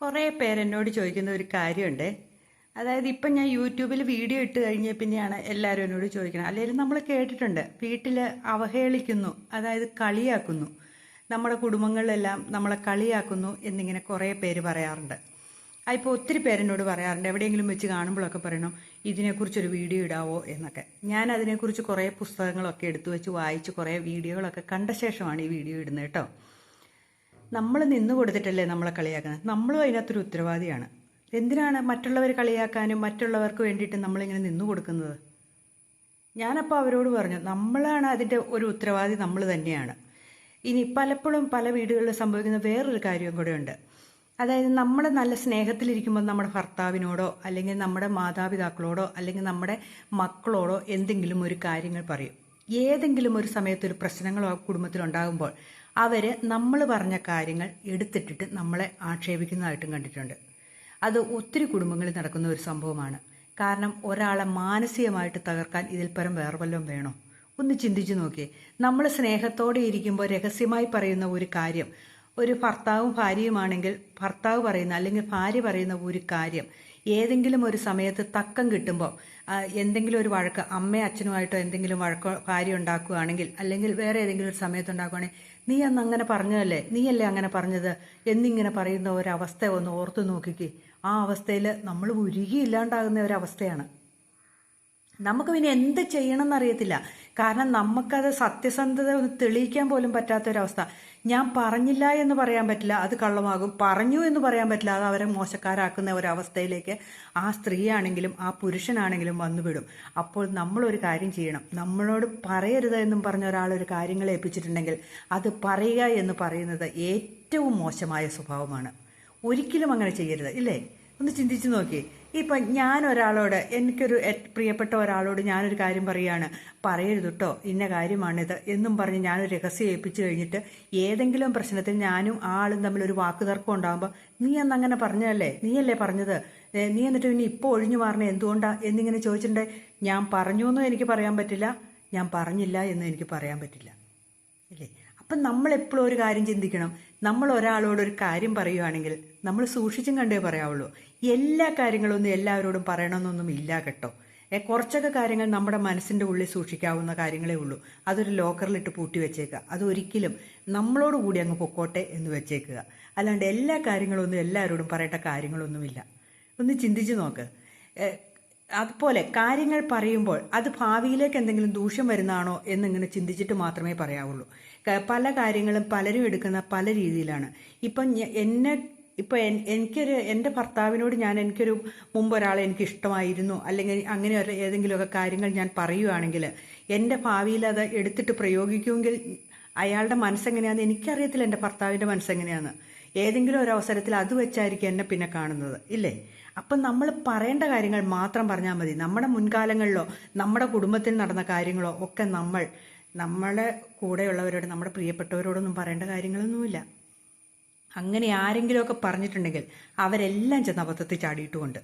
കുറേ പേരെന്നോട് ചോദിക്കുന്ന ഒരു കാര്യമുണ്ട്. അതായത് ഇപ്പം ഞാൻ യൂട്യൂബിൽ വീഡിയോ ഇട്ട് കഴിഞ്ഞ പിന്നെയാണ് എല്ലാവരും എന്നോട് ചോദിക്കുന്നത്. അല്ലെങ്കിൽ നമ്മൾ കേട്ടിട്ടുണ്ട് വീട്ടിൽ അവഹേളിക്കുന്നു അതായത് കളിയാക്കുന്നു. നമ്മുടെ കുടുംബങ്ങളിലെല്ലാം നമ്മളെ കളിയാക്കുന്നു എന്നിങ്ങനെ കുറേ പേര് പറയാറുണ്ട്. അതിപ്പോൾ ഒത്തിരി പേരെന്നോട് പറയാറുണ്ട് എവിടെയെങ്കിലും വെച്ച് കാണുമ്പോഴൊക്കെ പറയണം ഇതിനെക്കുറിച്ചൊരു വീഡിയോ ഇടാവോ? എന്നൊക്കെ. ഞാൻ അതിനെക്കുറിച്ച് കുറേ പുസ്തകങ്ങളൊക്കെ എടുത്തു വെച്ച് വായിച്ച് കുറേ വീഡിയോകളൊക്കെ കണ്ട ശേഷമാണ് ഈ വീഡിയോ ഇടുന്നത് കേട്ടോ. നമ്മൾ നിന്ന് കൊടുത്തിട്ടല്ലേ നമ്മളെ കളിയാക്കുന്നത്? നമ്മളും അതിനകത്തൊരു ഉത്തരവാദിയാണ്. എന്തിനാണ് മറ്റുള്ളവർ കളിയാക്കാനും മറ്റുള്ളവർക്ക് വേണ്ടിയിട്ട് നമ്മളിങ്ങനെ നിന്ന് കൊടുക്കുന്നത്? ഞാനപ്പോൾ അവരോട് പറഞ്ഞു നമ്മളാണ് അതിന്റെ ഒരു ഉത്തരവാദി നമ്മൾ തന്നെയാണ്. ഇനി പലപ്പോഴും പല വീടുകളിൽ സംഭവിക്കുന്ന വേറൊരു കാര്യം കൂടെ ഉണ്ട്. അതായത് നമ്മൾ നല്ല സ്നേഹത്തിലിരിക്കുമ്പോൾ നമ്മുടെ ഭർത്താവിനോടോ അല്ലെങ്കിൽ നമ്മുടെ മാതാപിതാക്കളോടോ അല്ലെങ്കിൽ നമ്മുടെ മക്കളോടോ എന്തെങ്കിലും ഒരു കാര്യങ്ങൾ പറയും. ഏതെങ്കിലും ഒരു സമയത്ത് ഒരു പ്രശ്നങ്ങളോ ആ കുടുംബത്തിലുണ്ടാകുമ്പോൾ അവർ നമ്മൾ പറഞ്ഞ കാര്യങ്ങൾ എടുത്തിട്ടിട്ട് നമ്മളെ ആക്ഷേപിക്കുന്നതായിട്ടും കണ്ടിട്ടുണ്ട്. അത് ഒത്തിരി കുടുംബങ്ങളിൽ നടക്കുന്ന ഒരു സംഭവമാണ്. കാരണം ഒരാളെ മാനസികമായിട്ട് തകർക്കാൻ ഇതിൽ പരം വേറെ വല്ലതും വേണോ? ഒന്ന് ചിന്തിച്ചു നോക്കിയേ. നമ്മൾ സ്നേഹത്തോടെ ഇരിക്കുമ്പോൾ രഹസ്യമായി പറയുന്ന ഒരു കാര്യം ഒരു ഭർത്താവും ഭാര്യയുമാണെങ്കിൽ ഭർത്താവ് പറയുന്ന അല്ലെങ്കിൽ ഭാര്യ പറയുന്ന ഒരു കാര്യം ഏതെങ്കിലും ഒരു സമയത്ത് തക്കം കിട്ടുമ്പോൾ എന്തെങ്കിലും ഒരു വഴക്ക് അമ്മയും അച്ഛനുമായിട്ടോ എന്തെങ്കിലും വഴക്കോ ഭാര്യ ഉണ്ടാക്കുകയാണെങ്കിൽ അല്ലെങ്കിൽ വേറെ ഏതെങ്കിലും ഒരു സമയത്ത് ഉണ്ടാക്കുകയാണെങ്കിൽ നീ അന്ന് അങ്ങനെ പറഞ്ഞതല്ലേ? നീയല്ലേ അങ്ങനെ പറഞ്ഞത്? എന്നിങ്ങനെ പറയുന്ന ഒരവസ്ഥ ഒന്ന് ഓർത്തു നോക്കിക്കേ. ആ അവസ്ഥയിൽ നമ്മൾ ഉരുകിയില്ലാണ്ടാകുന്ന ഒരവസ്ഥയാണ്. നമുക്ക് പിന്നെ എന്ത് ചെയ്യണം എന്നറിയത്തില്ല കാരണം നമുക്കത് സത്യസന്ധത തെളിയിക്കാൻ പോലും പറ്റാത്തൊരവസ്ഥ. ഞാൻ പറഞ്ഞില്ല എന്ന് പറയാൻ പറ്റില്ല അത് കള്ളമാകും. പറഞ്ഞു എന്ന് പറയാൻ പറ്റില്ല അത് അവരെ മോശക്കാരാക്കുന്ന ഒരവസ്ഥയിലേക്ക് ആ സ്ത്രീയാണെങ്കിലും ആ പുരുഷനാണെങ്കിലും വന്നുവിടും അപ്പോൾ നമ്മളൊരു കാര്യം ചെയ്യണം. നമ്മളോട് പറയരുത് എന്നും പറഞ്ഞ ഒരാൾ ഒരു കാര്യങ്ങൾ ഏൽപ്പിച്ചിട്ടുണ്ടെങ്കിൽ അത് പറയുക എന്ന് പറയുന്നത് ഏറ്റവും മോശമായ സ്വഭാവമാണ്. ഒരിക്കലും അങ്ങനെ ചെയ്യരുത് ഇല്ലേ? ഒന്ന് ചിന്തിച്ചു നോക്കി ഇപ്പം ഞാൻ ഒരാളോട് എനിക്കൊരു പ്രിയപ്പെട്ട ഒരാളോട് ഞാനൊരു കാര്യം പറയുകയാണ് പറയരുത് കേട്ടോ ഇന്ന കാര്യമാണിത് എന്നും പറഞ്ഞ് ഞാനൊരു രഹസ്യം ഏൽപ്പിച്ചു കഴിഞ്ഞിട്ട് ഏതെങ്കിലും പ്രശ്നത്തിൽ ഞാനും ആളും തമ്മിൽ ഒരു വാക്ക് തർക്കം ഉണ്ടാകുമ്പോൾ നീ അന്ന് അങ്ങനെ പറഞ്ഞതല്ലേ? നീയല്ലേ പറഞ്ഞത്? നീ എന്നിട്ട് പിന്നെ ഇപ്പോൾ ഒഴിഞ്ഞു മാറണേ എന്തുകൊണ്ടാണ് എന്നിങ്ങനെ ചോദിച്ചിട്ടുണ്ട്? ഞാൻ പറഞ്ഞു എന്നും എനിക്ക് പറയാൻ പറ്റില്ല ഞാൻ പറഞ്ഞില്ല എന്ന് എനിക്ക് പറയാൻ പറ്റില്ല. അപ്പം നമ്മൾ എപ്പോഴും ഒരു കാര്യം ചിന്തിക്കണം. നമ്മൾ ഒരാളോട് ഒരു കാര്യം പറയുവാണെങ്കിൽ നമ്മൾ സൂക്ഷിച്ചും കണ്ടേ പറയാവുള്ളൂ. എല്ലാ കാര്യങ്ങളൊന്നും എല്ലാവരോടും പറയണമെന്നൊന്നും ഇല്ല കേട്ടോ. കുറച്ചൊക്കെ കാര്യങ്ങൾ നമ്മുടെ മനസ്സിന്റെ ഉള്ളിൽ സൂക്ഷിക്കാവുന്ന കാര്യങ്ങളേ ഉള്ളൂ. അതൊരു ലോക്കറിലിട്ട് പൂട്ടി വെച്ചേക്കുക. അത് ഒരിക്കലും നമ്മളോട് കൂടി അങ്ങ് പൊക്കോട്ടെ എന്ന് വെച്ചേക്കുക. അല്ലാണ്ട് എല്ലാ കാര്യങ്ങളൊന്നും എല്ലാവരോടും പറയേണ്ട കാര്യങ്ങളൊന്നുമില്ല. ഒന്ന് ചിന്തിച്ചു നോക്ക്. അതുപോലെ കാര്യങ്ങൾ പറയുമ്പോൾ അത് ഭാവിയിലേക്ക് എന്തെങ്കിലും ദൂഷ്യം വരുന്നതാണോ എന്നിങ്ങനെ ചിന്തിച്ചിട്ട് മാത്രമേ പറയാവുള്ളൂ. പല കാര്യങ്ങളും പലരും എടുക്കുന്ന പല രീതിയിലാണ്. ഇപ്പം എന്നെ ഇപ്പൊ എനിക്കൊരു എന്റെ ഭർത്താവിനോട് ഞാൻ എനിക്കൊരു മുമ്പ് ഒരാളെ എനിക്ക് ഇഷ്ടമായിരുന്നു അല്ലെങ്കിൽ അങ്ങനെ ഒരു ഏതെങ്കിലുമൊക്കെ കാര്യങ്ങൾ ഞാൻ പറയുകയാണെങ്കിൽ എന്റെ ഭാവിയിൽ അത് എടുത്തിട്ട് പ്രയോഗിക്കുമെങ്കിൽ അയാളുടെ മനസ്സെങ്ങനെയാണെന്ന് എനിക്കറിയത്തില്ല എന്റെ ഭർത്താവിന്റെ മനസ്സെങ്ങനെയാന്ന്. ഏതെങ്കിലും ഒരു അവസരത്തിൽ അത് വെച്ചായിരിക്കും എന്നെ പിന്നെ കാണുന്നത് ഇല്ലേ? അപ്പം നമ്മൾ പറയേണ്ട കാര്യങ്ങൾ മാത്രം പറഞ്ഞാൽ മതി. നമ്മുടെ മുൻകാലങ്ങളിലോ നമ്മുടെ കുടുംബത്തിൽ നടന്ന കാര്യങ്ങളോ ഒക്കെ നമ്മൾ നമ്മുടെ കൂടെയുള്ളവരോട് നമ്മുടെ പ്രിയപ്പെട്ടവരോടൊന്നും പറയേണ്ട കാര്യങ്ങളൊന്നുമില്ല. അങ്ങനെ ആരെങ്കിലുമൊക്കെ പറഞ്ഞിട്ടുണ്ടെങ്കിൽ അവരെല്ലാം ചെന്ന് അബദ്ധത്തിൽ ചാടിയിട്ടുമുണ്ട്.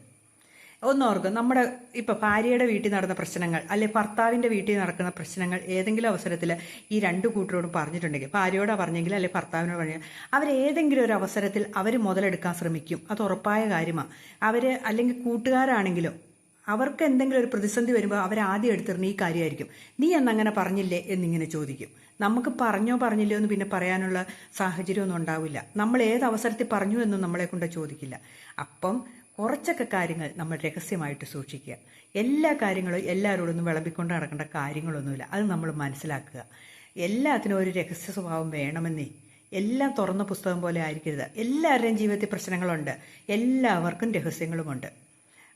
ഒന്നോർക്ക് നമ്മുടെ ഇപ്പം ഭാര്യയുടെ വീട്ടിൽ നടന്ന പ്രശ്നങ്ങൾ അല്ലെ ഭർത്താവിന്റെ വീട്ടിൽ നടക്കുന്ന പ്രശ്നങ്ങൾ ഏതെങ്കിലും അവസരത്തിൽ ഈ രണ്ട് കൂട്ടരോടും പറഞ്ഞിട്ടുണ്ടെങ്കിൽ ഭാര്യയോടാ പറഞ്ഞെങ്കിൽ അല്ലെ ഭർത്താവിനോട് പറഞ്ഞെങ്കിൽ അവർ ഏതെങ്കിലും ഒരു അവസരത്തിൽ അവർ മുതലെടുക്കാൻ ശ്രമിക്കും. അത് ഉറപ്പായ കാര്യമാണ് അവർ അല്ലെങ്കിൽ കൂട്ടുകാരാണെങ്കിലും അവർക്ക് എന്തെങ്കിലും ഒരു പ്രതിസന്ധി വരുമ്പോൾ അവർ ആദ്യം എടുത്തിരുന്ന ഈ കാര്യമായിരിക്കും നീ എന്നങ്ങനെ പറഞ്ഞില്ലേ എന്നിങ്ങനെ ചോദിക്കും. നമുക്ക് പറഞ്ഞോ പറഞ്ഞില്ലയോ എന്ന് പിന്നെ പറയാനുള്ള സാഹചര്യമൊന്നും ഉണ്ടാവില്ല. നമ്മൾ ഏത് അവസരത്തിൽ പറഞ്ഞു എന്നും നമ്മളെ കൊണ്ട് ചോദിക്കില്ല. അപ്പം കുറച്ചൊക്കെ കാര്യങ്ങൾ നമ്മൾ രഹസ്യമായിട്ട് സൂക്ഷിക്കുക. എല്ലാ കാര്യങ്ങളും എല്ലാവരോടൊന്നും വിളമ്പിക്കൊണ്ട് നടക്കേണ്ട കാര്യങ്ങളൊന്നുമില്ല. അത് നമ്മൾ മനസ്സിലാക്കുക. എല്ലാത്തിനും ഒരു രഹസ്യ സ്വഭാവം വേണമെന്നേ. എല്ലാം തുറന്ന പുസ്തകം പോലെ ആയിരിക്കരുത്. എല്ലാവരുടെയും ജീവിതത്തിൽ പ്രശ്നങ്ങളുണ്ട്. എല്ലാവർക്കും രഹസ്യങ്ങളുമുണ്ട്.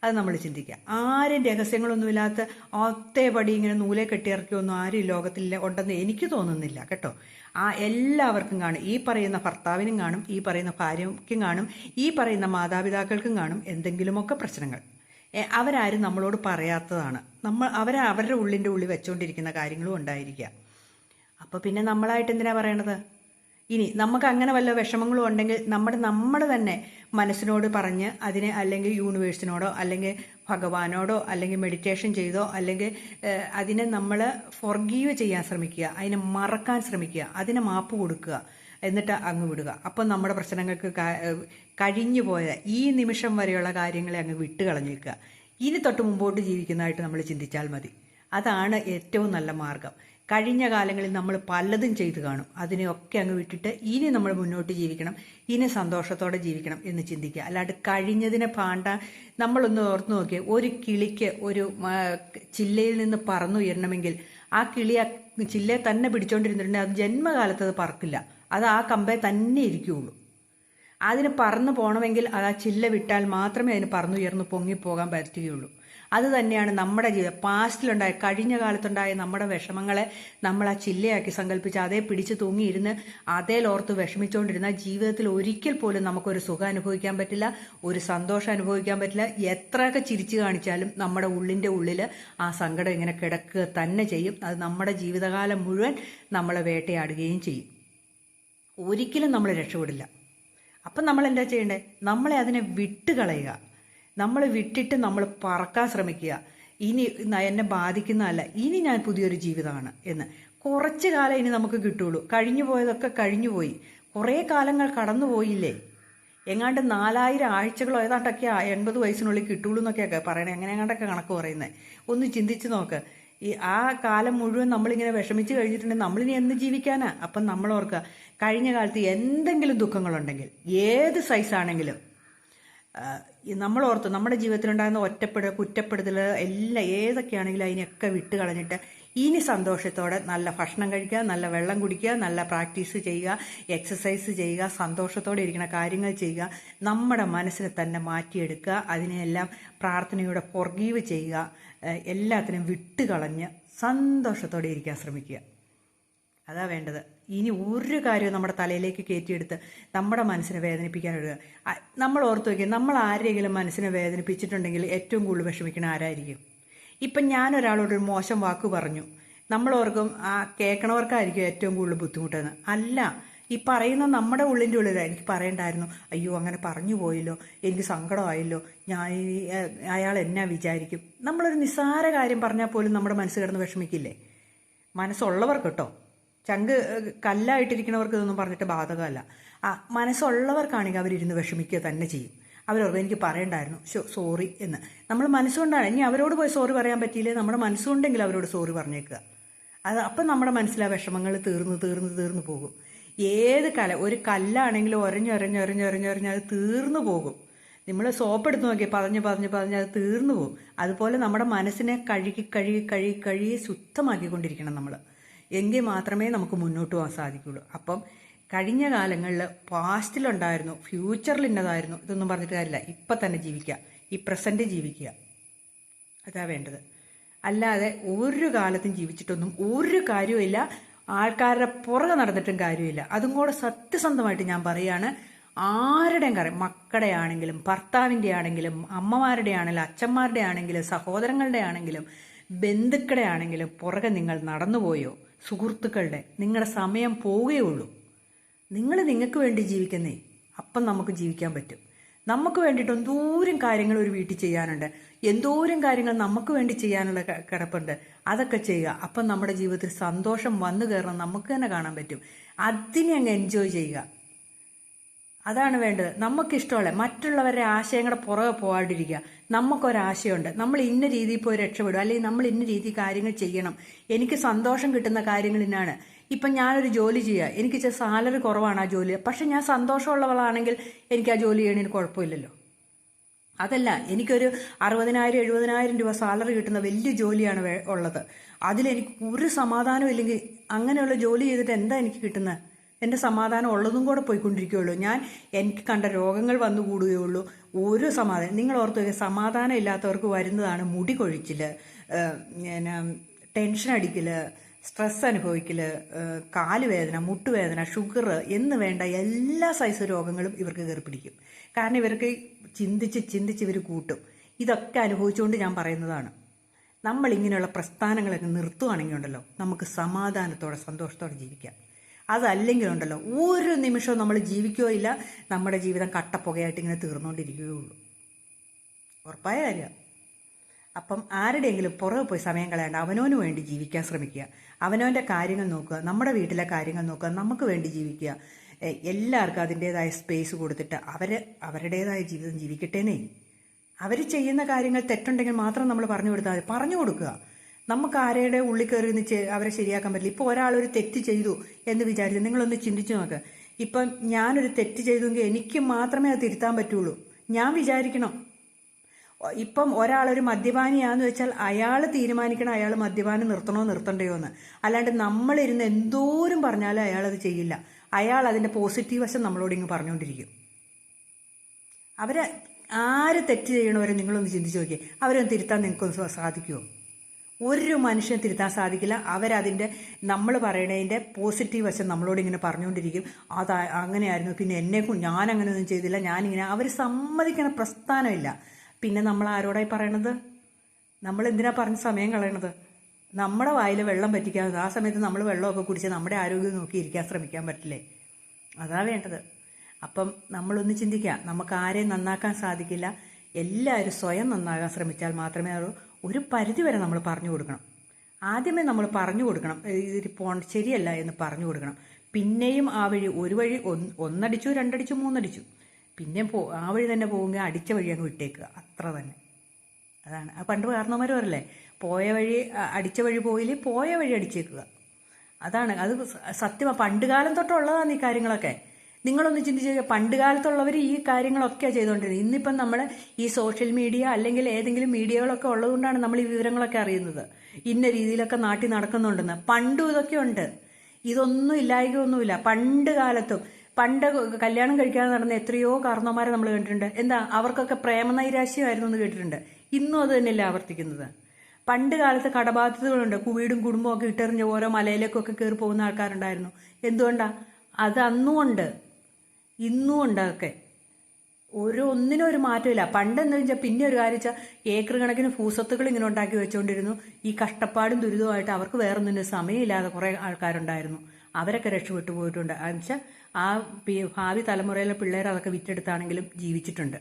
അത് നമ്മൾ ചിന്തിക്കുക. ആരും രഹസ്യങ്ങളൊന്നുമില്ലാത്ത ഒത്തേപടി ഇങ്ങനെ നൂലെ കെട്ടിയിറക്കിയൊന്നും ആരും ഈ ലോകത്തിൽ ഉണ്ടെന്ന് എനിക്ക് തോന്നുന്നില്ല കേട്ടോ. ആ എല്ലാവർക്കും കാണും. ഈ പറയുന്ന ഭർത്താവിനും കാണും ഈ പറയുന്ന ഭാര്യയ്ക്കും കാണും ഈ പറയുന്ന മാതാപിതാക്കൾക്കും കാണും എന്തെങ്കിലുമൊക്കെ പ്രശ്നങ്ങൾ. അവരാരും നമ്മളോട് പറയാത്തതാണ്. നമ്മൾ അവർ അവരുടെ ഉള്ളിന്റെ ഉള്ളിൽ വെച്ചുകൊണ്ടിരിക്കുന്ന കാര്യങ്ങളും ഉണ്ടായിരിക്കുക. അപ്പോൾ പിന്നെ നമ്മളായിട്ട് എന്തിനാ പറയണത്? ഇനി നമുക്ക് അങ്ങനെ വല്ല വിഷമങ്ങളും ഉണ്ടെങ്കിൽ നമ്മുടെ നമ്മൾ തന്നെ മനസ്സിനോട് പറഞ്ഞ് അതിനെ അല്ലെങ്കിൽ യൂണിവേഴ്സിനോടോ അല്ലെങ്കിൽ ഭഗവാനോടോ അല്ലെങ്കിൽ മെഡിറ്റേഷൻ ചെയ്തോ അല്ലെങ്കിൽ അതിനെ നമ്മൾ ഫൊർഗീവ് ചെയ്യാൻ ശ്രമിക്കുക അതിനെ മറക്കാൻ ശ്രമിക്കുക അതിനെ മാപ്പ് കൊടുക്കുക എന്നിട്ട് അങ്ങ് വിടുക. അപ്പം നമ്മുടെ പ്രശ്നങ്ങൾക്ക് കഴിഞ്ഞു പോയ ഈ നിമിഷം വരെയുള്ള കാര്യങ്ങളെ അങ്ങ് വിട്ട് കളഞ്ഞേക്കുക. ഇനി തൊട്ട് മുമ്പോട്ട് ജീവിക്കുന്നതായിട്ട് നമ്മൾ ചിന്തിച്ചാൽ മതി. അതാണ് ഏറ്റവും നല്ല മാർഗം. കഴിഞ്ഞ കാലങ്ങളിൽ നമ്മൾ പലതും ചെയ്തു കാണും. അതിനെയൊക്കെ അങ്ങ് വിട്ടിട്ട് ഇനി നമ്മൾ മുന്നോട്ട് ജീവിക്കണം. ഇനി സന്തോഷത്തോടെ ജീവിക്കണം എന്ന് ചിന്തിക്കുക. അല്ലാണ്ട് കഴിഞ്ഞതിനെ പാണ്ട നമ്മളൊന്ന് ഓർത്ത് നോക്കിയേ ഒരു കിളിക്ക് ഒരു ചില്ലയിൽ നിന്ന് പറന്നുയരണമെങ്കിൽ ആ കിളി ആ ചില്ലയെ തന്നെ പിടിച്ചോണ്ടിരുന്നിട്ടുണ്ടെങ്കിൽ അത് ജന്മകാലത്ത് അത് പറക്കില്ല. അത് ആ കമ്പേ തന്നെ ഇരിക്കുകയുള്ളൂ അതിന് പറന്നു പോകണമെങ്കിൽ അത് ആ ചില്ല വിട്ടാൽ മാത്രമേ അതിന് പറന്നുയർന്ന് പൊങ്ങിപ്പോകാൻ പറ്റുകയുള്ളൂ. അത് തന്നെയാണ് നമ്മുടെ ജീവിതം പാസ്റ്റിലുണ്ടായ കഴിഞ്ഞ കാലത്തുണ്ടായ നമ്മുടെ വിഷമങ്ങളെ നമ്മൾ ആ ചില്ലയാക്കി സങ്കല്പിച്ച് അതേ പിടിച്ച് തൂങ്ങിയിരുന്ന് അതേ ലോർത്ത് വിഷമിച്ചുകൊണ്ടിരുന്ന ജീവിതത്തിൽ ഒരിക്കൽ പോലും നമുക്കൊരു സുഖം അനുഭവിക്കാൻ പറ്റില്ല ഒരു സന്തോഷം അനുഭവിക്കാൻ പറ്റില്ല. എത്രയൊക്കെ ചിരിച്ചു കാണിച്ചാലും നമ്മുടെ ഉള്ളിന്റെ ഉള്ളിൽ ആ സങ്കടം ഇങ്ങനെ കിടക്കുക തന്നെ ചെയ്യും. അത് നമ്മുടെ ജീവിതകാലം മുഴുവൻ നമ്മളെ വേട്ടയാടുകയും ചെയ്യും. ഒരിക്കലും നമ്മൾ രക്ഷപ്പെടില്ല. അപ്പം നമ്മൾ എന്താ ചെയ്യേണ്ടത് നമ്മളെ അതിനെ വിട്ടുകളയുക. നമ്മൾ വിട്ടിട്ട് നമ്മൾ പറക്കാൻ ശ്രമിക്കുക. ഇനി എന്നെ ബാധിക്കുന്നതല്ല. ഇനി ഞാൻ പുതിയൊരു ജീവിതമാണ് എന്ന്. കുറച്ച് കാലം ഇനി നമുക്ക് കിട്ടുള്ളൂ. കഴിഞ്ഞു പോയതൊക്കെ കഴിഞ്ഞു പോയി. കുറേ കാലങ്ങൾ കടന്നു പോയില്ലേ? എങ്ങാണ്ട് നാലായിരം ആഴ്ചകളോ ഏതാണ്ടൊക്കെ എൺപത് വയസ്സിനുള്ളിൽ കിട്ടുള്ളൂ എന്നൊക്കെയൊക്കെ പറയണേ. അങ്ങനെ എങ്ങാണ്ടൊക്കെ കണക്ക് പറയുന്നത് ഒന്ന് ചിന്തിച്ച് നോക്ക്. ഈ ആ കാലം മുഴുവൻ നമ്മളിങ്ങനെ വിഷമിച്ച് കഴിഞ്ഞിട്ടുണ്ടെങ്കിൽ നമ്മളിനി എന്ന് ജീവിക്കാനാ? അപ്പം നമ്മൾ ഓർക്കുക കഴിഞ്ഞ കാലത്ത് എന്തെങ്കിലും ദുഃഖങ്ങളുണ്ടെങ്കിൽ ഏത് സൈസാണെങ്കിലും നമ്മൾ ഓർത്ത് നമ്മുടെ ജീവിതത്തിലുണ്ടാകുന്ന ഒറ്റപ്പെടുക കുറ്റപ്പെടുത്തൽ എല്ലാം ഏതൊക്കെയാണെങ്കിലും അതിനെയൊക്കെ വിട്ട് കളഞ്ഞിട്ട് ഇനി സന്തോഷത്തോടെ നല്ല ഭക്ഷണം കഴിക്കുക നല്ല വെള്ളം കുടിക്കുക നല്ല പ്രാക്ടീസ് ചെയ്യുക എക്സസൈസ് ചെയ്യുക സന്തോഷത്തോടെ ഇരിക്കുന്ന കാര്യങ്ങൾ ചെയ്യുക നമ്മുടെ മനസ്സിനെ തന്നെ മാറ്റിയെടുക്കുക അതിനെല്ലാം പ്രാർത്ഥനയോടെ പൊർഗീവ് ചെയ്യുക എല്ലാത്തിനും വിട്ടുകളഞ്ഞ് സന്തോഷത്തോടെ ഇരിക്കാൻ ശ്രമിക്കുക. അതാ വേണ്ടത്. ഇനി ഒരു കാര്യവും നമ്മുടെ തലയിലേക്ക് കയറ്റിയെടുത്ത് നമ്മുടെ മനസ്സിനെ വേദനിപ്പിക്കാൻ ഇടുക നമ്മൾ ഓർത്ത് വയ്ക്കുക നമ്മൾ ആരെങ്കിലും മനസ്സിനെ വേദനിപ്പിച്ചിട്ടുണ്ടെങ്കിൽ ഏറ്റവും കൂടുതൽ വിഷമിക്കുന്ന ആരായിരിക്കും? ഇപ്പം ഒരു മോശം വാക്ക് പറഞ്ഞു. നമ്മളോർക്കും ആ കേൾക്കണവർക്കായിരിക്കും ഏറ്റവും കൂടുതൽ ബുദ്ധിമുട്ടെന്ന് അല്ല ഈ പറയുന്ന നമ്മുടെ ഉള്ളിന്റെ ഉള്ളിൽ എനിക്ക് പറയണ്ടായിരുന്നു അയ്യോ അങ്ങനെ പറഞ്ഞു പോയല്ലോ എനിക്ക് സങ്കടമായല്ലോ ഞാൻ അയാൾ എന്നാ വിചാരിക്കും? നമ്മളൊരു നിസ്സാര കാര്യം പറഞ്ഞാൽ പോലും നമ്മുടെ മനസ്സ് കിടന്ന് വിഷമിക്കില്ലേ? മനസ്സുള്ളവർക്ക് കേട്ടോ. ചങ്ക് കല്ലായിട്ടിരിക്കുന്നവർക്ക് ഇതൊന്നും പറഞ്ഞിട്ട് ബാധകമല്ല. ആ മനസ്സുള്ളവർക്കാണെങ്കിൽ അവരിരുന്ന് വിഷമിക്കുക തന്നെ ചെയ്യും. അവരോർക്കും എനിക്ക് പറയണ്ടായിരുന്നു സോറി എന്ന്. നമ്മൾ മനസ്സുകൊണ്ടാണ്. ഇനി അവരോട് പോയി സോറി പറയാൻ പറ്റിയില്ലേ? നമ്മുടെ മനസ്സുകൊണ്ടെങ്കിൽ അവരോട് സോറി പറഞ്ഞേക്കുക. അത് അപ്പം നമ്മുടെ മനസ്സിലെ വിഷമങ്ങൾ തീർന്ന് തീർന്ന് തീർന്നു പോകും. ഏത് കല ഒരു കല്ലാണെങ്കിലും ഒരഞ്ഞൊരഞ്ഞൊരഞ്ഞൊരഞ്ഞൊരഞ്ഞ് അത് തീർന്നു പോകും. നമ്മൾ സോപ്പ് എടുത്ത് നോക്കി പതഞ്ഞ് പതഞ്ഞ് പതഞ്ഞ് അത് തീർന്നു പോകും. അതുപോലെ നമ്മുടെ മനസ്സിനെ കഴുകി കഴുകി കഴുകി കഴുകി ശുദ്ധമാക്കിക്കൊണ്ടിരിക്കണം നമ്മൾ. എങ്കിൽ മാത്രമേ നമുക്ക് മുന്നോട്ട് പോകാൻ സാധിക്കുള്ളൂ അപ്പം കഴിഞ്ഞ കാലങ്ങളിൽ പാസ്റ്റിലുണ്ടായിരുന്നു ഫ്യൂച്ചറിൽ ഇന്നതായിരുന്നു ഇതൊന്നും പറഞ്ഞിട്ട് കാര്യമില്ല. ഇപ്പം തന്നെ ജീവിക്കുക ഈ പ്രസന്റ് ജീവിക്കുക. അതാ വേണ്ടത്. അല്ലാതെ ഒരു കാലത്തും ജീവിച്ചിട്ടൊന്നും ഒരു കാര്യവുമില്ല ആൾക്കാരുടെ പുറകെ നടന്നിട്ടും കാര്യമില്ല. അതും കൂടെ സത്യസന്ധമായിട്ട് ഞാൻ പറയാണ് ആരുടെയും കാര്യം മക്കളുടെ ആണെങ്കിലും ഭർത്താവിന്റെ ആണെങ്കിലും അമ്മമാരുടെ ആണെങ്കിലും അച്ഛന്മാരുടെ ആണെങ്കിലും സഹോദരങ്ങളുടെ ആണെങ്കിലും ബന്ധുക്കളുടെ ആണെങ്കിലും പുറകെ നിങ്ങൾ നടന്നുപോയോ? സുഹൃത്തുക്കളുടെ നിങ്ങളുടെ സമയം പോവുകയുള്ളൂ നിങ്ങൾ നിങ്ങൾക്ക് വേണ്ടി ജീവിക്കുന്നേ അപ്പം നമുക്ക് ജീവിക്കാൻ പറ്റും. നമുക്ക് വേണ്ടിയിട്ട് എന്തോരം കാര്യങ്ങൾ ഒരു വീട്ടിൽ ചെയ്യാനുണ്ട് എന്തോരം കാര്യങ്ങൾ നമുക്ക് വേണ്ടി ചെയ്യാനുള്ള കിടപ്പുണ്ട് അതൊക്കെ ചെയ്യുക. അപ്പം നമ്മുടെ ജീവിതത്തിൽ സന്തോഷം വന്നു കയറണം നമുക്ക് തന്നെ കാണാൻ പറ്റും. അതിനെ അങ്ങ് എൻജോയ് ചെയ്യുക. അതാണ് വേണ്ടത്. നമുക്കിഷ്ടമുള്ള മറ്റുള്ളവരുടെ ആശയങ്ങളുടെ പുറകെ പോകാണ്ടിരിക്കുക. നമുക്കൊരാശയമുണ്ട് നമ്മൾ ഇന്ന രീതിയിൽ പോയി രക്ഷപ്പെടും. അല്ലെങ്കിൽ നമ്മൾ ഇന്ന രീതി കാര്യങ്ങൾ ചെയ്യണം. എനിക്ക് സന്തോഷം കിട്ടുന്ന കാര്യങ്ങൾ ഇന്നാണ്. ഇപ്പം ഞാനൊരു ജോലി ചെയ്യുക എനിക്ക് ചില സാലറി കുറവാണ് ആ ജോലി. പക്ഷെ ഞാൻ സന്തോഷമുള്ളവളാണെങ്കിൽ എനിക്ക് ആ ജോലി ചെയ്യണതിന് കുഴപ്പമില്ലല്ലോ. അതല്ല എനിക്കൊരു അറുപതിനായിരം എഴുപതിനായിരം രൂപ സാലറി കിട്ടുന്ന വലിയ ജോലിയാണ് ഉള്ളത്. അതിലെനിക്ക് ഒരു സമാധാനം ഇല്ലെങ്കിൽ അങ്ങനെയുള്ള ജോലി ചെയ്തിട്ട് എന്താ എനിക്ക് കിട്ടുന്നത്? എന്റെ സമാധാനം ഉള്ളതും കൂടെ പോയിക്കൊണ്ടിരിക്കുകയുള്ളൂ. ഞാൻ എനിക്ക് കണ്ട രോഗങ്ങൾ വന്നു കൂടുകയുള്ളൂ. ഒരു സമാധാനം നിങ്ങൾ ഓർത്ത് സമാധാനം ഇല്ലാത്തവർക്ക് വരുന്നതാണ് മുടി കൊഴിച്ചിൽ ടെൻഷൻ അടിക്കൽ സ്ട്രെസ് അനുഭവിക്കൽ കാലുവേദന മുട്ടുവേദന ഷുഗർ എന്ന് വേണ്ട എല്ലാ സൈസ് രോഗങ്ങളും ഇവർക്ക് കയറി പിടിക്കും. കാരണം ഇവർക്ക് ചിന്തിച്ച് ചിന്തിച്ച് ഇവർ കൂട്ടും. ഇതൊക്കെ അനുഭവിച്ചുകൊണ്ട് ഞാൻ പറയുന്നതാണ്. നമ്മൾ ഇങ്ങനെയുള്ള പ്രസ്ഥാനങ്ങളൊക്കെ നിർത്തുവാണെങ്കിൽ ഉണ്ടല്ലോ നമുക്ക് സമാധാനത്തോടെ സന്തോഷത്തോടെ ജീവിക്കാം. അതല്ലെങ്കിലുണ്ടല്ലോ ഒരു നിമിഷവും നമ്മൾ ജീവിക്കുകയോ ഇല്ല നമ്മുടെ ജീവിതം കട്ടപ്പുകയായിട്ട് ഇങ്ങനെ തീർന്നുകൊണ്ടിരിക്കുകയുള്ളൂ ഉറപ്പായ കാര്യമാണ് അപ്പം ആരുടെയെങ്കിലും പുറകെ പോയി സമയം കളയാണ്ട് അവനവന് വേണ്ടി ജീവിക്കാൻ ശ്രമിക്കുക. അവനവന്റെ കാര്യങ്ങൾ നോക്കുക നമ്മുടെ വീട്ടിലെ കാര്യങ്ങൾ നോക്കുക നമുക്ക് വേണ്ടി ജീവിക്കുക. എല്ലാവർക്കും അതിന്റെതായ സ്പേസ് കൊടുത്തിട്ട് അവർ അവരുടേതായ ജീവിതം ജീവിക്കട്ടേന്നേ അവർ ചെയ്യുന്ന കാര്യങ്ങൾ തെറ്റുണ്ടെങ്കിൽ മാത്രം നമ്മൾ പറഞ്ഞു കൊടുത്താൽ പറഞ്ഞു കൊടുക്കുക. നമുക്ക് ആരുടെ ഉള്ളിൽ കയറി നിന്ന് അവരെ ശരിയാക്കാൻ പറ്റില്ല. ഇപ്പോൾ ഒരാൾ ഒരു തെറ്റ് ചെയ്തു എന്ന് വിചാരിച്ചു നിങ്ങളൊന്ന് ചിന്തിച്ചു നോക്ക്. ഇപ്പം ഞാനൊരു തെറ്റ് ചെയ്തെങ്കിൽ എനിക്ക് മാത്രമേ അത് തിരുത്താൻ പറ്റുള്ളൂ. ഞാൻ വിചാരിക്കണം. ഇപ്പം ഒരാളൊരു മദ്യപാനിയാന്ന് വെച്ചാൽ അയാൾ തീരുമാനിക്കണം അയാൾ മദ്യപാനം നിർത്തണോ നിർത്തണ്ടയോ എന്ന്. അല്ലാണ്ട് നമ്മളിരുന്ന് എന്തോരം പറഞ്ഞാലും അയാൾ അത് ചെയ്യില്ല. അയാൾ അതിന്റെ പോസിറ്റീവ് വശം നമ്മളോട് ഇങ്ങ് പറഞ്ഞുകൊണ്ടിരിക്കും അവരെ ആര് തെറ്റ് ചെയ്യണവരെ നിങ്ങളൊന്ന് ചിന്തിച്ച് നോക്കിയേ. അവരൊന്ന് തിരുത്താൻ നിങ്ങൾക്കൊന്ന് സാധിക്കുമോ ഒരു മനുഷ്യനെ തിരുത്താൻ സാധിക്കില്ല. അവരതിന്റെ നമ്മൾ പറയണതിന്റെ പോസിറ്റീവ് വശം നമ്മളോട് ഇങ്ങനെ പറഞ്ഞുകൊണ്ടിരിക്കും. അത് അങ്ങനെയായിരുന്നു. പിന്നെ എന്നെ ഞാൻ അങ്ങനെയൊന്നും ചെയ്തില്ല. ഞാനിങ്ങനെ അവർ സമ്മതിക്കണ പ്രസ്ഥാനമില്ല. പിന്നെ നമ്മൾ ആരോടായി പറയണത്? നമ്മൾ എന്തിനാ പറഞ്ഞ് സമയം കളയണത്? നമ്മുടെ വായിൽ വെള്ളം പറ്റിക്കാൻ ആ സമയത്ത് നമ്മൾ വെള്ളമൊക്കെ കുടിച്ച് നമ്മുടെ ആരോഗ്യം നോക്കി ഇരിക്കാൻ ശ്രമിക്കാൻ പറ്റില്ലേ? അതാ വേണ്ടത്. അപ്പം നമ്മളൊന്ന് ചിന്തിക്കുക നമുക്ക് ആരെയും നന്നാക്കാൻ സാധിക്കില്ല. എല്ലാവരും സ്വയം നന്നാകാൻ ശ്രമിച്ചാൽ മാത്രമേ അത് ഒരു പരിധി വരെ നമ്മൾ പറഞ്ഞു കൊടുക്കണം. ആദ്യമേ നമ്മൾ പറഞ്ഞു കൊടുക്കണം. ഇത് പോൺ ശരിയല്ല എന്ന് പറഞ്ഞു കൊടുക്കണം. പിന്നെയും ആ വഴി ഒരു വഴി ഒന്ന് ഒന്നടിച്ചു രണ്ടടിച്ചു മൂന്നടിച്ചു. പിന്നെ പോ ആ വഴി തന്നെ പോകുമെങ്കിൽ അടിച്ച വഴി അങ്ങ് വിട്ടേക്കുക അത്ര തന്നെ. അതാണ്. ആ പണ്ട് കാരണവന്മാർ പറയല്ലേ പോയ വഴി അടിച്ച വഴി പോയില്ലേ പോയ വഴി അടിച്ചേക്കുക. അതാണ്. അത് സത്യമാണ് പണ്ട് കാലം തൊട്ടുള്ളതാണ് ഈ കാര്യങ്ങളൊക്കെ. നിങ്ങളൊന്ന് ചിന്തിച്ച് പണ്ട് കാലത്തുള്ളവർ ഈ കാര്യങ്ങളൊക്കെ ചെയ്തുകൊണ്ടിരുന്നത് ഇന്നിപ്പം നമ്മൾ ഈ സോഷ്യൽ മീഡിയ അല്ലെങ്കിൽ ഏതെങ്കിലും മീഡിയകളൊക്കെ ഉള്ളതുകൊണ്ടാണ് നമ്മൾ ഈ വിവരങ്ങളൊക്കെ അറിയുന്നത്. ഇന്ന രീതിയിലൊക്കെ നാട്ടിൽ നടക്കുന്നുണ്ടെന്ന്. പണ്ടും ഇതൊക്കെ ഉണ്ട്. ഇതൊന്നും ഇല്ലായ്കയൊന്നുമില്ല. പണ്ട് കാലത്തും പണ്ട് കല്യാണം കഴിക്കാതെ നടന്ന എത്രയോ കാരണവന്മാരെ നമ്മൾ കണ്ടിട്ടുണ്ട്. എന്താ അവർക്കൊക്കെ പ്രേമനൈരാശ്യമായിരുന്നു എന്ന് കേട്ടിട്ടുണ്ട്. ഇന്നും അത് തന്നെയല്ല ആവർത്തിക്കുന്നത്. പണ്ട് കാലത്ത് കടബാധ്യതകളുണ്ട്. വീടും കുടുംബവും ഒക്കെ ഇട്ടെറിഞ്ഞ് ഓരോ മലയിലേക്കൊക്കെ കയറി പോകുന്ന ആൾക്കാരുണ്ടായിരുന്നു. എന്തുകൊണ്ടാ? അത് അന്നും ഉണ്ട് ഇന്നും ഉണ്ടാക്കെ. ഒരു ഒന്നിനും ഒരു മാറ്റമില്ല. പണ്ടെന്ന് വെച്ചാൽ പിന്നെ ഒരു കാര്യം വെച്ചാൽ ഏക്കർ കണക്കിന് ഭൂസ്വത്തുക്കൾ ഇങ്ങനെ ഉണ്ടാക്കി വെച്ചുകൊണ്ടിരുന്നു ഈ കഷ്ടപ്പാടും ദുരിതമായിട്ട് അവർക്ക് വേറൊന്നിനും സമയമില്ലാതെ കുറേ ആൾക്കാരുണ്ടായിരുന്നു. അവരൊക്കെ രക്ഷപ്പെട്ടു പോയിട്ടുണ്ട്. എന്നുവെച്ചാൽ ആ പി- ഭാവി തലമുറയിലെ പിള്ളേർ അതൊക്കെ വിറ്റെടുത്താണെങ്കിലും ജീവിച്ചിട്ടുണ്ട്.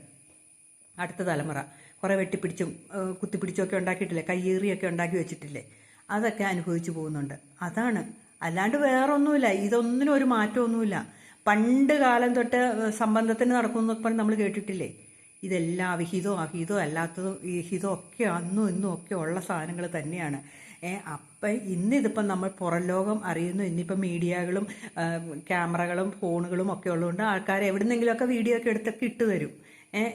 അടുത്ത തലമുറ. കുറേ വെട്ടിപ്പിടിച്ചും ഏഹ് കുത്തിപ്പിടിച്ചും ഒക്കെ ഉണ്ടാക്കിയിട്ടില്ലേ? കയ്യേറിയൊക്കെ ഉണ്ടാക്കി വെച്ചിട്ടില്ലേ? അതൊക്കെ അനുഭവിച്ചു പോകുന്നുണ്ട്. അതാണ്. അല്ലാണ്ട് വേറൊന്നുമില്ല. ഇതൊന്നിനും ഒരു മാറ്റമൊന്നുമില്ല. പണ്ട് കാലം തൊട്ട് സംബന്ധത്തിന് നടക്കുമെന്നൊക്കെ പറഞ്ഞ് നമ്മൾ കേട്ടിട്ടില്ലേ? ഇതെല്ലാം അവിഹിതവും അഹിതവും അല്ലാത്തതും ഈ ഹിതവും ഒക്കെ അന്നും ഇന്നും ഒക്കെ ഉള്ള സാധനങ്ങൾ തന്നെയാണ്. അപ്പം ഇന്നിതിപ്പം നമ്മൾ പുറം ലോകം അറിയുന്നു. ഇന്നിപ്പം മീഡിയകളും ക്യാമറകളും ഫോണുകളും ഒക്കെ ഉള്ളതുകൊണ്ട് ആൾക്കാർ എവിടുന്നെങ്കിലുമൊക്കെ വീഡിയോ ഒക്കെ എടുത്തൊക്കെ ഇട്ട് തരും.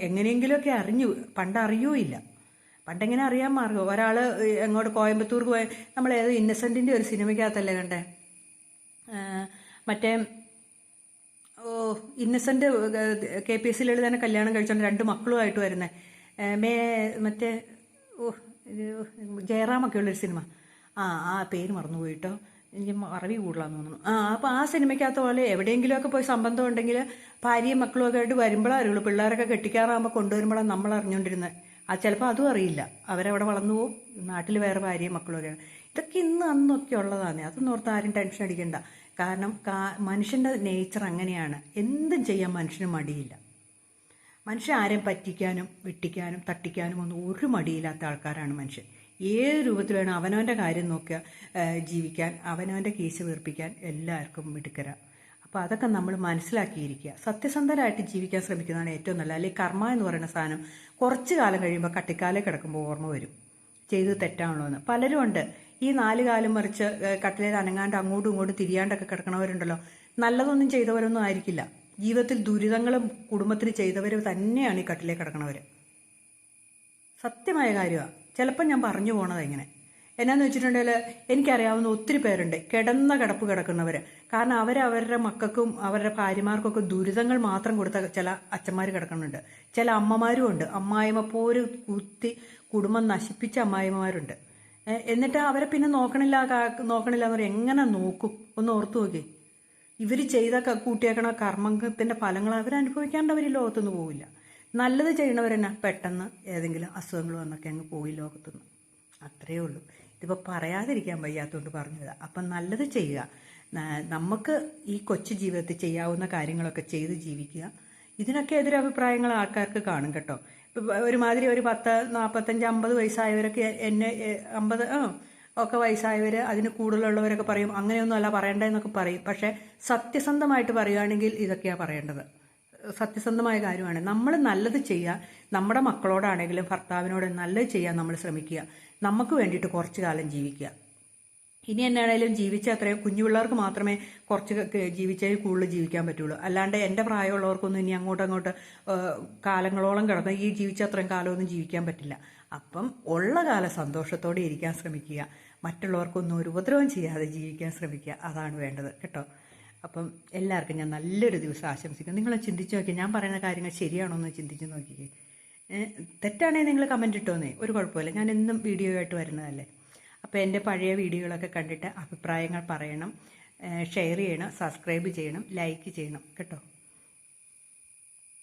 എങ്ങനെയെങ്കിലുമൊക്കെ അറിഞ്ഞു പണ്ട് അറിയൂയില്ല പണ്ടെങ്ങനെ അറിയാൻ മാർഗം ഒരാൾ എങ്ങോട്ട് കോയമ്പത്തൂർക്ക് പോയ നമ്മൾ ഏത് ഇന്നസെന്റിന്റെ ഒരു സിനിമയ്ക്കകത്തല്ലേ കണ്ടേ? മറ്റേ Innocent K P S C തന്നെ കല്യാണം കഴിച്ചോണ്ട് രണ്ട് മക്കളുമായിട്ട് വരുന്നേ. മേ മറ്റേ ഓ ജയറാമൊക്കെ ഉള്ളൊരു സിനിമ. ആ ആ പേര് മറന്നുപോയിട്ടോ. എനിക്ക് മറവി കൂടുതലാന്ന് തോന്നുന്നു. ആ അപ്പോൾ ആ സിനിമയ്ക്കകത്ത പോലെ എവിടെയെങ്കിലുമൊക്കെ പോയി സംബന്ധം ഉണ്ടെങ്കിൽ ഭാര്യയും മക്കളും ഒക്കെ ആയിട്ട് വരുമ്പോഴേ അറിയുള്ളൂ. പിള്ളേരൊക്കെ കെട്ടിക്കാറാകുമ്പോൾ കൊണ്ടുവരുമ്പോഴാണ് നമ്മൾ അറിഞ്ഞുകൊണ്ടിരുന്നത് ആ ചിലപ്പോൾ അതും അറിയില്ല. അവരവിടെ വളർന്നു പോകും നാട്ടിൽ വേറെ ഭാര്യയും മക്കളും ഒക്കെയാണ് ഇതൊക്കെ ഇന്ന് അന്നൊക്കെ ഉള്ളതാണ് അതൊന്നും ഓർത്ത് ആരും ടെൻഷൻ അടിക്കണ്ട. കാരണം മനുഷ്യന്റെ നേച്ചർ അങ്ങനെയാണ്. എന്തും ചെയ്യാൻ മനുഷ്യന് മടിയില്ല. മനുഷ്യൻ ആരെയും പറ്റിക്കാനും വെട്ടിക്കാനും തട്ടിക്കാനും ഒന്നും ഒരു മടിയില്ലാത്ത ആൾക്കാരാണ് മനുഷ്യൻ. ഏത് രൂപത്തിൽ വേണം അവനവന്റെ കാര്യം നോക്കുക ജീവിക്കാൻ അവനവന്റെ കേസ് വീർപ്പിക്കാൻ എല്ലാവർക്കും മിടുക്കര. അപ്പോൾ അതൊക്കെ നമ്മൾ മനസ്സിലാക്കിയിരിക്കുക. സത്യസന്ധരായിട്ട് ജീവിക്കാൻ ശ്രമിക്കുന്നതാണ് ഏറ്റവും നല്ലത്. അല്ലെങ്കിൽ കർമ്മ എന്ന് പറയുന്ന സാധനം കുറച്ച് കാലം കഴിയുമ്പോൾ കട്ടിക്കാലേ കിടക്കുമ്പോൾ ഓർമ്മ വരും. ചെയ്തത് തെറ്റാണല്ലോ എന്ന് പലരും ഉണ്ട്. ഈ നാല് കാലം മറിച്ച് കട്ടിലേൽ അനങ്ങാണ്ട് അങ്ങോട്ടും ഇങ്ങോട്ടും തിരിയാണ്ടൊക്കെ കിടക്കണവരുണ്ടല്ലോ. നല്ലതൊന്നും ചെയ്തവരൊന്നും ആയിരിക്കില്ല. ജീവിതത്തിൽ ദുരിതങ്ങളും കുടുംബത്തിന് ചെയ്തവർ തന്നെയാണ് ഈ കട്ടിലേ കിടക്കണവർ സത്യമായ കാര്യമാണ് ചിലപ്പോൾ ഞാൻ പറഞ്ഞു പോണത് ഇങ്ങനെ. എന്നാന്ന് വെച്ചിട്ടുണ്ടെങ്കിൽ എനിക്കറിയാവുന്ന ഒത്തിരി പേരുണ്ട്. കിടന്ന കിടപ്പ് കിടക്കുന്നവർ കാരണം അവർ അവരുടെ മക്കൾക്കും അവരുടെ ഭാര്യമാർക്കൊക്കെ ദുരിതങ്ങൾ മാത്രം കൊടുത്ത ചില അച്ഛന്മാർ കിടക്കുന്നുണ്ട്. ചില അമ്മമാരും ഉണ്ട്. അമ്മായിമ്മ പോര് കുത്തി കുടുംബം നശിപ്പിച്ച അമ്മായിമ്മമാരുണ്ട് എന്നിട്ട് അവരെ പിന്നെ നോക്കണില്ല നോക്കണില്ല എന്ന് പറയും എങ്ങനെ നോക്കും? ഒന്ന് ഓർത്തു നോക്കി ഇവർ ചെയ്ത കൂട്ടിയേക്കണ കർമ്മത്തിന്റെ ഫലങ്ങൾ അവർ അവർ ലോകത്തുനിന്ന് പോവില്ല. നല്ലത് ചെയ്യണവരെന്നെ പെട്ടെന്ന് ഏതെങ്കിലും അസുഖങ്ങൾ വന്നൊക്കെ അങ്ങ് പോയി ലോകത്തുനിന്ന് അത്രയേ ഉള്ളൂ. ഇതിപ്പോൾ പറയാതിരിക്കാൻ വയ്യാത്തതുകൊണ്ട് പറഞ്ഞത്. അപ്പം നല്ലത് ചെയ്യുക. നമുക്ക് ഈ കൊച്ചു ജീവിതത്തിൽ ചെയ്യാവുന്ന കാര്യങ്ങളൊക്കെ ചെയ്ത് ജീവിക്കുക. ഇതിനൊക്കെ എതിരഭിപ്രായങ്ങൾ ആൾക്കാർക്ക് കാണും കേട്ടോ. ഒരുമാതിരി ഒരു പത്ത് നാൽപ്പത്തഞ്ച് അമ്പത് വയസ്സായവരൊക്കെ എന്നെ അമ്പത് ഒക്കെ വയസ്സായവർ അതിന് കൂടുതലുള്ളവരൊക്കെ പറയും അങ്ങനെയൊന്നും അല്ല പറയേണ്ടതെന്നൊക്കെ പറയും. പക്ഷേ സത്യസന്ധമായിട്ട് പറയുകയാണെങ്കിൽ ഇതൊക്കെയാണ് പറയേണ്ടത്. സത്യസന്ധമായ കാര്യമാണ്. നമ്മൾ നല്ലത് ചെയ്യുക. നമ്മുടെ മക്കളോടാണെങ്കിലും ഭർത്താവിനോട് നല്ലത് ചെയ്യാൻ നമ്മൾ ശ്രമിക്കുക. നമുക്ക് വേണ്ടിയിട്ട് കുറച്ചു കാലം ജീവിക്കുക. ഇനി എന്നാണേലും ജീവിച്ച അത്രയും കുഞ്ഞു പിള്ളേർക്ക് മാത്രമേ കുറച്ച് ജീവിച്ചാൽ ജീവിച്ചേ കൂടുതൽ ജീവിക്കാൻ പറ്റുള്ളൂ. അല്ലാണ്ട് എന്റെ പ്രായമുള്ളവർക്കൊന്നും ഇനി അങ്ങോട്ടും അങ്ങോട്ട് കാലങ്ങളോളം കിടന്ന് ഈ ജീവിച്ച അത്രയും കാലമൊന്നും ജീവിക്കാൻ പറ്റില്ല. അപ്പം ഉള്ള കാല സന്തോഷത്തോടെ ഇരിക്കാൻ ശ്രമിക്കുക. മറ്റുള്ളവർക്കൊന്നും ഒരു ഉപദ്രവം ചെയ്യാതെ ജീവിക്കാൻ ശ്രമിക്കുക. അതാണ് വേണ്ടത് കേട്ടോ. അപ്പം എല്ലാവർക്കും ഞാൻ നല്ലൊരു ദിവസം ആശംസിക്കുന്നു. നിങ്ങളെ ചിന്തിച്ചു നോക്കി ഞാൻ പറയുന്ന കാര്യങ്ങൾ ശരിയാണോ എന്ന് ചിന്തിച്ച് നോക്കിക്കേ. തെറ്റാണെങ്കിൽ നിങ്ങൾ കമന്റ് ഇട്ടോന്നേ. ഒരു കുഴപ്പമില്ല. ഞാൻ എന്നും വീഡിയോ ആയിട്ട് വരുന്നതല്ലേ. അപ്പോൾ എന്റെ പഴയ വീഡിയോകളൊക്കെ കണ്ടിട്ട് അഭിപ്രായങ്ങൾ പറയണം. ഷെയർ ചെയ്യണം സബ്സ്ക്രൈബ് ചെയ്യണം ലൈക്ക് ചെയ്യണം. കേട്ടോ.